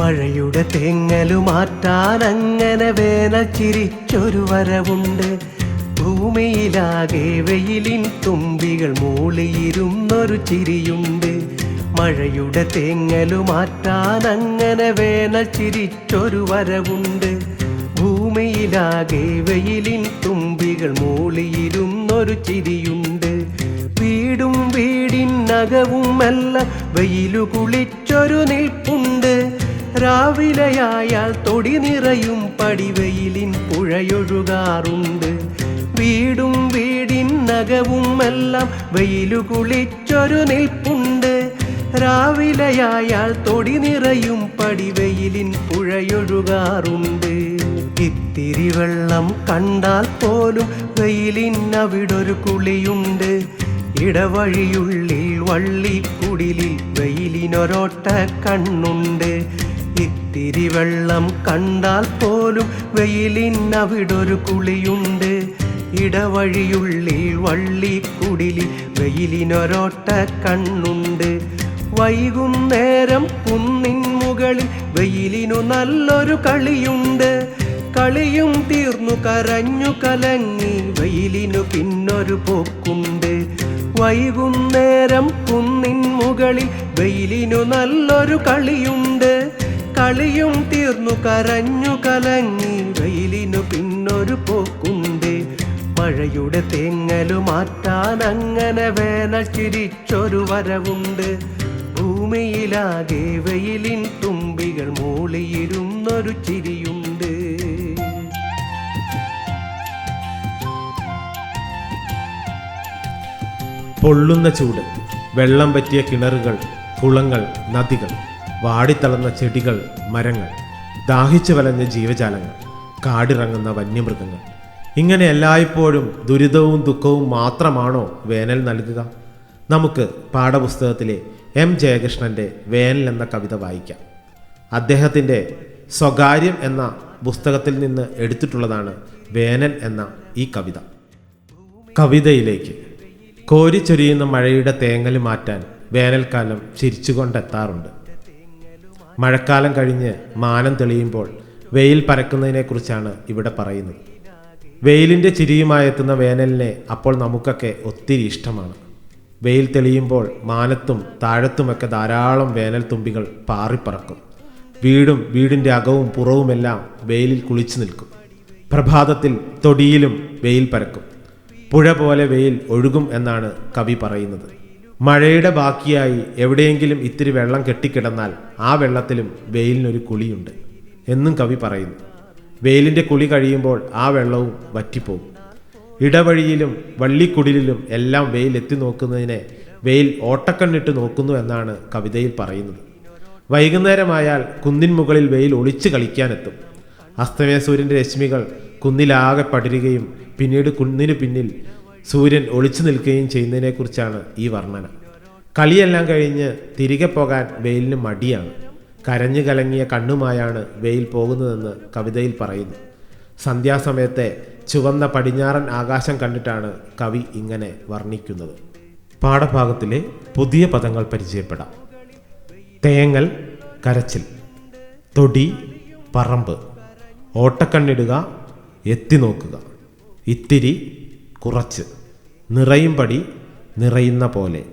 മഴയുടെ തെങ്ങലു മാറ്റാൻ അങ്ങനെ വേനൽ ചിരിച്ചൊരു വരവുണ്ട്. ഭൂമിയിലാകെ വെയിലിൻ തുമ്പികൾ മൂളിയിരുന്നൊരു ചിരിയുണ്ട്. മഴയുടെ തെങ്ങലു മാറ്റാൻ അങ്ങനെ വേനൽ ചിരിച്ചൊരു വരവുണ്ട്. ഭൂമിയിലാകെ വെയിലിൻ തുമ്പികൾ മൂളിയിരുന്നൊരു ചിരിയുണ്ട്. വീടും വീടിനകവുമെല്ലാം വെയിലു കുളിച്ചൊരു നിൽപ്പുണ്ട്. രാവിലെയായാൽ തൊടി നിറയും പടിവെയിലിൻ പുഴയൊഴുകാറുണ്ട്. വീടും വീടിനകവുമെല്ലാം വെയിലു കുളിച്ചൊരു നിൽപ്പുണ്ട്. രാവിലെയായാൽ തൊടി നിറയും പടിവെയിലിൻ പുഴയൊഴുകാറുണ്ട്. ഇത്തിരി വെള്ളം കണ്ടാൽ പോലും വെയിലിൻ അവിടൊരു കുളിയുണ്ട്. ഇടവഴിയുള്ളിൽ വള്ളിക്കുടിലിൽ വെയിലിനൊരോട്ട കണ്ണുണ്ട്. ഇത്തിരി വെള്ളം കണ്ടാൽ പോലും വെയിലിൻ അവിടൊരു കുളിയുണ്ട്. ഇടവഴിയുള്ളിൽ വള്ളി കുടിലി വെയിലിനൊരോട്ട കണ്ണുണ്ട്. വൈകുന്നേരം കുന്നിൻ മുകളിൽ വെയിലിനു നല്ലൊരു കളിയുണ്ട്. കളിയും തീർന്നു കരഞ്ഞു കലങ്ങി വെയിലിനു പിന്നൊരു പോക്കുണ്ട്. വൈകുന്നേരം കുന്നിൻ മുകളിൽ വെയിലിനു നല്ലൊരു കളിയുണ്ട്. കളിയും തീർന്നു കരഞ്ഞു കലങ്ങി. വെയിലിനു പിന്നൊരു പോക്കുണ്ടേ. മഴയുടെ തെങ്ങലു മാറ്റാൻ അങ്ങനെ വേനൽ ചിരിച്ചൊരു വരവുണ്ട്. ഭൂമിയിലാകെ വെയിലിൻ തുമ്പികൾ മൂളിയിരുന്നൊരു ചിരിയുണ്ട്. പൊള്ളുന്ന ചൂട് വെള്ളം പറ്റിയ കിണറുകൾ കുളങ്ങൾ നദികൾ വാടിത്തളർന്ന ചെടികൾ മരങ്ങൾ ദാഹിച്ചു വലഞ്ഞ ജീവജാലങ്ങൾ കാടിറങ്ങുന്ന വന്യമൃഗങ്ങൾ. ഇങ്ങനെ എല്ലായ്പ്പോഴും ദുരിതവും ദുഃഖവും മാത്രമാണോ വേനൽ നൽകുക? നമുക്ക് പാഠപുസ്തകത്തിലെ എം ജയകൃഷ്ണന്റെ വേനൽ എന്ന കവിത വായിക്കാം. അദ്ദേഹത്തിന്റെ സ്വകാര്യം എന്ന പുസ്തകത്തിൽ നിന്ന് എടുത്തിട്ടുള്ളതാണ് വേനൽ എന്ന ഈ കവിത. കവിതയിലേക്ക്. കോരിച്ചൊരിയുന്ന മഴയുടെ തേങ്ങൽ മാറ്റാൻ വേനൽക്കാലം ചിരിച്ചുകൊണ്ടെത്താറുണ്ട്. മഴക്കാലം കഴിഞ്ഞ് മാനം തെളിയുമ്പോൾ വെയിൽ പരക്കുന്നതിനെക്കുറിച്ചാണ് ഇവിടെ പറയുന്നത്. വെയിലിന്റെ ചിരിയുമായെത്തുന്ന വേനലിനെ അപ്പോൾ നമുക്കൊക്കെ ഒത്തിരി ഇഷ്ടമാണ്. വെയിൽ തെളിയുമ്പോൾ മാനത്തും താഴത്തുമൊക്കെ ധാരാളം വേനൽ തുമ്പികൾ പാറിപ്പറക്കും. വീടും വീടിന്റെ അകവും പുറവുമെല്ലാം വെയിലിൽ കുളിച്ചു നിൽക്കും. പ്രഭാതത്തിൽ തൊടിയിലും വെയിൽ പരക്കും. പുഴ പോലെ വെയിൽ ഒഴുകും എന്നാണ് കവി പറയുന്നത്. മഴയുടെ ബാക്കിയായി എവിടെയെങ്കിലും ഇത്തിരി വെള്ളം കെട്ടിക്കിടന്നാൽ ആ വെള്ളത്തിലും വെയിലിനൊരു കുളിയുണ്ട് എന്നും കവി പറയുന്നു. വെയിലിന്റെ കുളി കഴിയുമ്പോൾ ആ വെള്ളവും വറ്റിപ്പോകും. ഇടവഴിയിലും വള്ളിക്കുടിലും എല്ലാം വെയിൽ എത്തി നോക്കുന്നതിനെ വെയിൽ ഓട്ടക്കണ്ണിട്ട് നോക്കുന്നു എന്നാണ് കവിതയിൽ പറയുന്നത്. വൈകുന്നേരമായാൽ കുന്നിൻ മുകളിൽ വെയിൽ ഒളിച്ചു കളിക്കാനെത്തും. അസ്തമയ സൂര്യന്റെ രശ്മികൾ കുന്നിലാകെ പടരുകയും പിന്നീട് കുന്നിനു പിന്നിൽ സൂര്യൻ ഒളിച്ചു നിൽക്കുകയും ചെയ്യുന്നതിനെക്കുറിച്ചാണ് ഈ വർണന. കളിയെല്ലാം കഴിഞ്ഞ് തിരികെ പോകാൻ വെയിലിന് മടിയാണ്. കരഞ്ഞു കലങ്ങിയ കണ്ണുമായാണ് വെയിൽ പോകുന്നതെന്ന് കവിതയിൽ പറയുന്നു. സന്ധ്യാസമയത്തെ ചുവന്ന പടിഞ്ഞാറൻ ആകാശം കണ്ടിട്ടാണ് കവി ഇങ്ങനെ വർണിക്കുന്നത്. പാഠഭാഗത്തിലെ പുതിയ പദങ്ങൾ പരിചയപ്പെടാം. തേങ്ങൽ കരച്ചിൽ. തൊടി പറമ്പ്. ഓട്ടക്കണ്ണിടുക എത്തി നോക്കുക. ഇത്തിരി കുറച്ച്. നിറയും പടി നിറയുന്ന പോലെ.